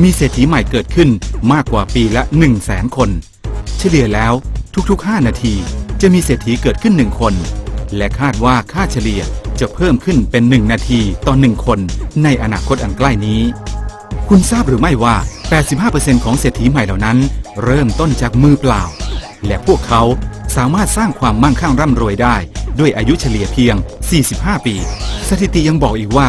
มีเศรษฐีใหม่เกิดขึ้นมากกว่าปีละ1 0 0 0 0แสนคน เฉลี่ยแล้วทุกๆ 5 นาทีจะมีเศรษฐีเกิดขึ้น 1 คน และคาดว่าค่าเฉลี่ยจะเพิ่มขึ้นเป็น 1 นาทีต่อ 1 คนในอนาคตอันใกล้นี้ คุณทราบหรือไม่ว่า 85%ของเศรษฐีใหม่เหล่านั้น เริ่มต้นจากมือเปล่า และพวกเขาสามารถสร้างความมั่งคั่งร่ำรวยได้ ด้วยอายุเฉลี่ยเพียง 45 ปี สถิติยังบอกอีกว่า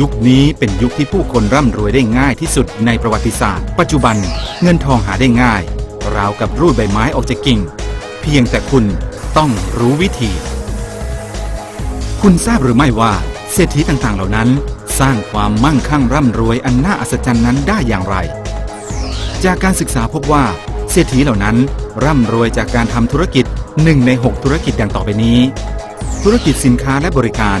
ยุคนี้เป็นยุคที่ผู้คนร่ำรวยได้ง่ายที่สุดในประวัติศาสตร์ ปัจจุบันเงินทองหาได้ง่าย ราวกับรูดใบไม้ออกจากกิ่ง เพียงแต่คุณต้องรู้วิธี คุณทราบหรือไม่ว่า เศรษฐีต่างๆเหล่านั้น สร้างความมั่งคั่งร่ำรวยอันน่าอัศจรรย์นั้นได้อย่างไร จากการศึกษาพบว่าเศรษฐีเหล่านั้น ร่ำรวยจากการทำธุรกิจหนึ่งใน 6 ธุรกิจดังต่อไปนี้ ธุรกิจสินค้าและบริการ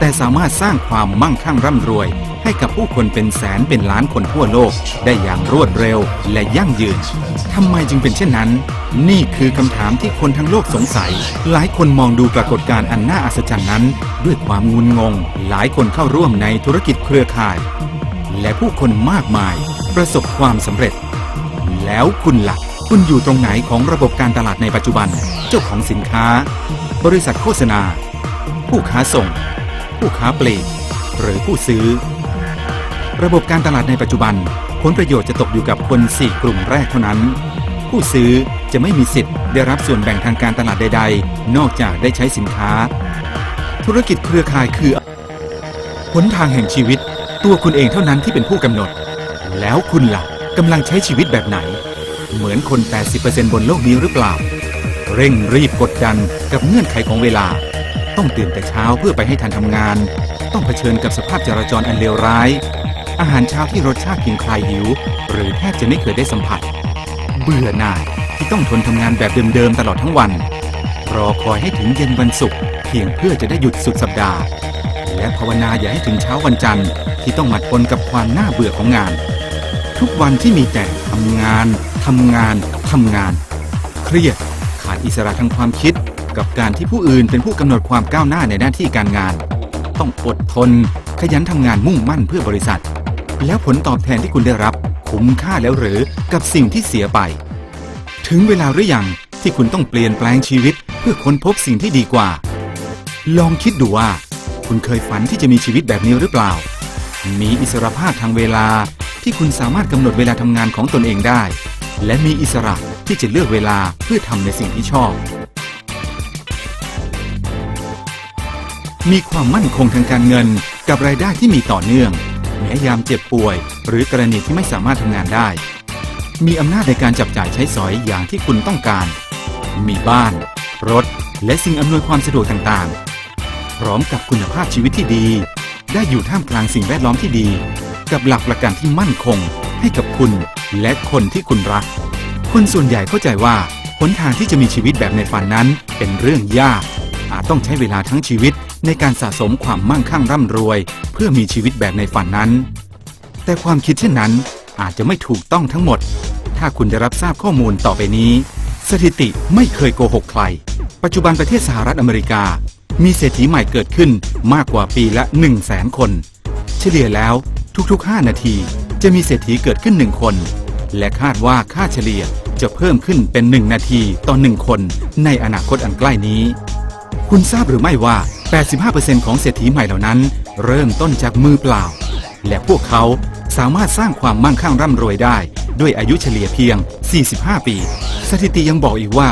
แต่สามารถสร้างความมั่งคั่งร่ำรวย ให้กับผู้คนเป็นแสนเป็นล้านคนทั่วโลก ได้อย่างรวดเร็วและยั่งยืนทำไมจึงเป็นเช่นนั้น นี่คือคำถามที่คนทั้งโลกสงสัย หลายคนมองดูปรากฏการณ์อันน่าอัศจรรย์นั้น ด้วยความงุนงง หลายคนเข้าร่วมในธุรกิจเครือข่าย และผู้คนมากมาย ประสบความสำเร็จ แล้วคุณล่ะคุณอยู่ตรงไหนของระบบการตลาดในปัจจุบัน เจ้าของสินค้า บริษัทโฆษณา ผู้ค้าส่ง ผู้ค้าปลีก หรือผู้ซื้อ ระบบการตลาดในปัจจุบัน ผลประโยชน์จะตกอยู่กับคน 4 กลุ่มแรกเท่านั้น ผู้ซื้อจะไม่มีสิทธิ์ได้รับส่วนแบ่งทางการตลาดใด ๆ นอกจากได้ใช้สินค้า ธุรกิจเครือข่ายคือหนทางแห่งชีวิต ตัวคุณเองเท่านั้นที่เป็นผู้กำหนด แล้วคุณล่ะกำลังใช้ชีวิตแบบไหน เหมือนคน 80%บนโลกนี้หรือเปล่า เร่งรีบกดดันกับเงื่อนไขของเวลา ต้องตื่นแต่เช้าเพื่อไปให้ทันทำงาน ต้องเผชิญกับสภาพจราจรอันเลวร้าย อาหารเช้าที่รสชาติเพียงคลายหิว หรือแทบจะไม่เคยได้สัมผัส เบื่อหน่ายที่ต้องทนทำงานแบบเดิมๆตลอดทั้งวัน รอคอยให้ถึงเย็นวันศุกร์เพียงเพื่อจะได้หยุดสุดสัปดาห์ และภาวนาอย่าให้ถึงเช้าวันจันทร์ที่ต้องมาทนกับความน่าเบื่อของงาน ทุกวันที่มีแต่ทำงานทำงานทำงาน เครียดขาดอิสระทางความคิด กับการที่ผู้อื่นเป็นผู้กำหนดความก้าวหน้าในหน้าที่การงาน ต้องอดทน ขยันทำงานมุ่งมั่นเพื่อบริษัท แล้วผลตอบแทนที่คุณได้รับ คุ้มค่าแล้วหรือกับสิ่งที่เสียไป ถึงเวลาหรือยังที่คุณต้องเปลี่ยนแปลงชีวิต เพื่อค้นพบสิ่งที่ดีกว่า ลองคิดดูว่า คุณเคยฝันที่จะมีชีวิตแบบนี้หรือเปล่า มีอิสรภาพทางเวลาที่คุณสามารถกำหนดเวลาทำงานของตนเองได้ และมีอิสระที่จะเลือกเวลาเพื่อทำในสิ่งที่ชอบ มีความมั่นคงทางการเงิน กับรายได้ที่มีต่อเนื่องแม้ยามเจ็บป่วย หรือกรณีที่ไม่สามารถทำงานได้ มีอำนาจในการจับจ่ายใช้สอยอย่างที่คุณต้องการ มีบ้าน รถ และสิ่งอำนวยความสะดวกต่างๆ พร้อมกับคุณภาพชีวิตที่ดี ได้อยู่ท่ามกลางสิ่งแวดล้อมที่ดี กับหลักประกันที่มั่นคง ให้กับคุณและคนที่คุณรัก คนส่วนใหญ่เข้าใจว่าหนทางที่จะมีชีวิตแบบในฝันนั้นเป็นเรื่องยาก อาจต้องใช้เวลาทั้งชีวิตในการสะสมความมั่งคั่งร่ำรวย เพื่อมีชีวิตแบบในฝันนั้น แต่ความคิดเช่นนั้นอาจจะไม่ถูกต้องทั้งหมด ถ้าคุณได้รับทราบข้อมูลต่อไปนี้ สถิติไม่เคยโกหกใคร ปัจจุบันประเทศสหรัฐอเมริกา มีเศรษฐีใหม่เกิดขึ้นมากกว่าปีละ1 0 0 0 0แสนคน เฉลี่ยแล้วทุกๆ 5 นาที จะมีเศรษฐีเกิดขึ้น1คน และคาดว่าค่าเฉลี่ยจะเพิ่มขึ้นเป็น 1 นาทีต่อ 1 คนในอนาคตอันใกล้นี้ คุณทราบหรือไม่ว่า 85%ของเศรษฐีใหม่เหล่านั้น เริ่มต้นจากมือเปล่า และพวกเขาสามารถสร้างความมั่งคั่งร่ำรวยได้ ด้วยอายุเฉลี่ยเพียง 45 ปี สถิติยังบอกอีกว่า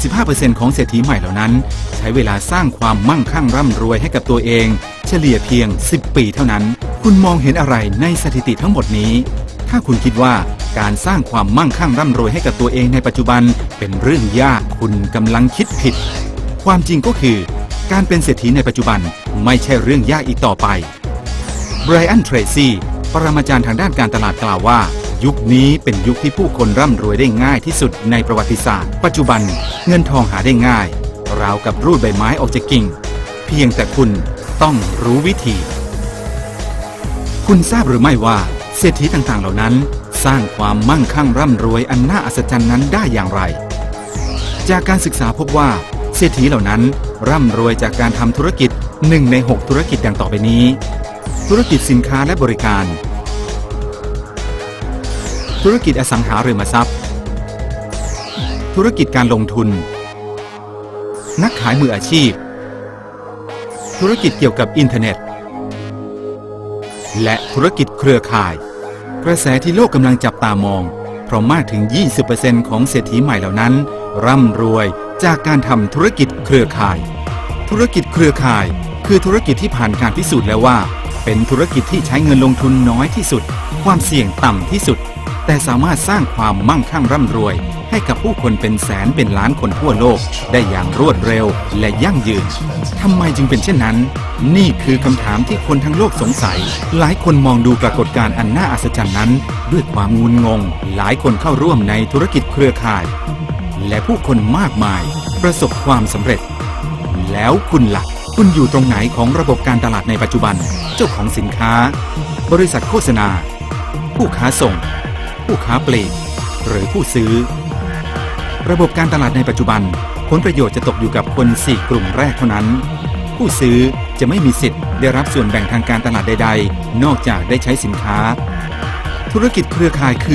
85%ของเศรษฐีใหม่เหล่านั้น ใช้เวลาสร้างความมั่งคั่งร่ำรวยให้กับตัวเอง เฉลี่ยเพียง 10 ปีเท่านั้น คุณมองเห็นอะไรในสถิติทั้งหมดนี้ ถ้าคุณคิดว่าการสร้างความมั่งคั่งร่ำรวยให้กับตัวเองในปัจจุบันเป็นเรื่องยากคุณกำลังคิดผิด ความจริงก็คือ การเป็นเศรษฐีในปัจจุบันไม่ใช่เรื่องยากอีกต่อไปไบรอันเทรซี่ปรมาจารย์ทางด้านการตลาดกล่าวว่า ยุคนี้เป็นยุคที่ผู้คนร่ำรวยได้ง่ายที่สุดในประวัติศาสตร์ ปัจจุบันเงินทองหาได้ง่าย ราวกับรูดใบไม้ออกจากกิ่ง เพียงแต่คุณต้องรู้วิธี คุณทราบหรือไม่ว่า เศรษฐีต่างๆเหล่านั้น สร้างความมั่งคั่งร่ำรวยอันน่าอัศจรรย์นั้นได้อย่างไร จากการศึกษาพบว่า เศรษฐีเหล่านั้นร่ำรวยจากการทำธุรกิจหนึ่งใน 6 ธุรกิจดังต่อไปนี้ ธุรกิจสินค้าและบริการ ธุรกิจอสังหาริมทรัพย์ ธุรกิจการลงทุน นักขายมืออาชีพ ธุรกิจเกี่ยวกับอินเทอร์เน็ต และธุรกิจเครือข่าย กระแสที่โลกกำลังจับตามอง เพราะมากถึง 20%ของเศรษฐีใหม่เหล่านั้น ร่ำรวย จากการทำธุรกิจเครือข่าย ธุรกิจเครือข่าย คือธุรกิจที่ผ่านการพิสูจน์แล้วว่า เป็นธุรกิจที่ใช้เงินลงทุนน้อยที่สุด ความเสี่ยงต่ำที่สุด แต่สามารถสร้างความมั่งคั่งร่ำรวย ให้กับผู้คนเป็นแสนเป็นล้านคนทั่วโลก ได้อย่างรวดเร็วและยั่งยืนทำไมจึงเป็นเช่นนั้น นี่คือคำถามที่คนทั้งโลกสงสัย หลายคนมองดูปรากฏการณ์อันน่าอัศจรรย์นั้น ด้วยความงุนงง หลายคนเข้าร่วมในธุรกิจเครือข่าย และผู้คนมากมายประสบความสำเร็จ แล้วคุณละ่ะ คุณอยู่ตรงไหนของระบบการตลาดในปัจจุบัน เจ้าของสินค้า บริษัทโฆษณา ผู้ค้าส่ง ผู้ค้าปลีก หรือผู้ซื้อ ระบบการตลาดในปัจจุบัน ผลประโยชน์จะตกอยู่กับคน 4 กลุ่มแรกเท่านั้น ผู้ซื้อจะไม่มีสิทธิ์ ได้รับส่วนแบ่งทางการตลาดใด ๆ นอกจากได้ใช้สินค้า ธุรกิจเครือข่ายคือ